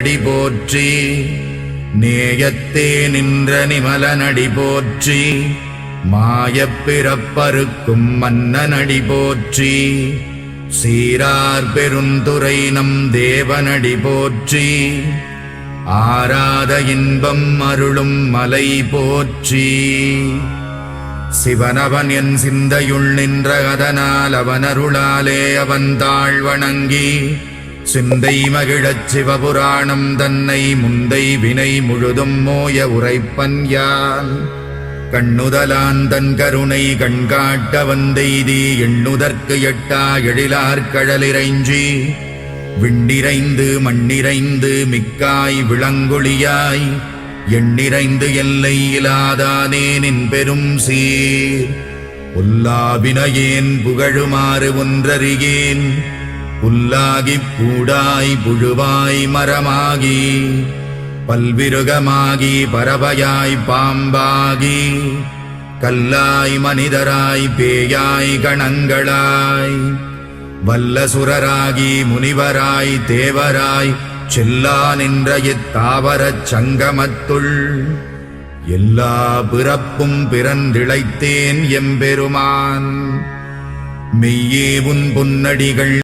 நடி போற்றி நேயத்தே நின்ற நிமல நடி போற்றி மாயப் பிறப்பருக்கும் மன்னனடி போற்றி சீரார் பெருந்துரை நம் தேவனடி போற்றி ஆராத இன்பம் அருளும் மலை போற்றி. சிவனவன் என் சிந்தையுள் நின்ற அதனால் அவனருளாலே அவன் தாழ் வணங்கி சிந்தை மகிழச் சிவபுராணம் தன்னை முந்தை வினை முழுதும் மோய உரைப்பன் யான். கண்ணுதலான் தன் கருணை கண்காட்ட வந்தெய்தி எண்ணுதற்கு எட்டா எழிலார் கடலிறைஞ்சி விண்டிரைந்து மண்ணிறைந்து மிக்காய் விளங்கொழியாய். எண்ணிறைந்து எல்லை இலாதானே நின் பெரும் சீர் புல்லாவினையேன் புகழுமாறு ஒன்றறியேன். புல்லாகிப் பூடாய் புழுவாய் மரமாகி பல்விருகமாகி பறவையாய் பாம்பாகி கல்லாய் மனிதராய் பேயாய் கணங்களாய் வல்லசுரராகி முனிவராய் தேவராய் செல்லா நின்ற இத்தாவரச் சங்கமத்துள் எல்லா பிறப்பும் பிறந்திழைத்தேன் எம்பெருமான். மெய்யே உன் பொன்னடிகள்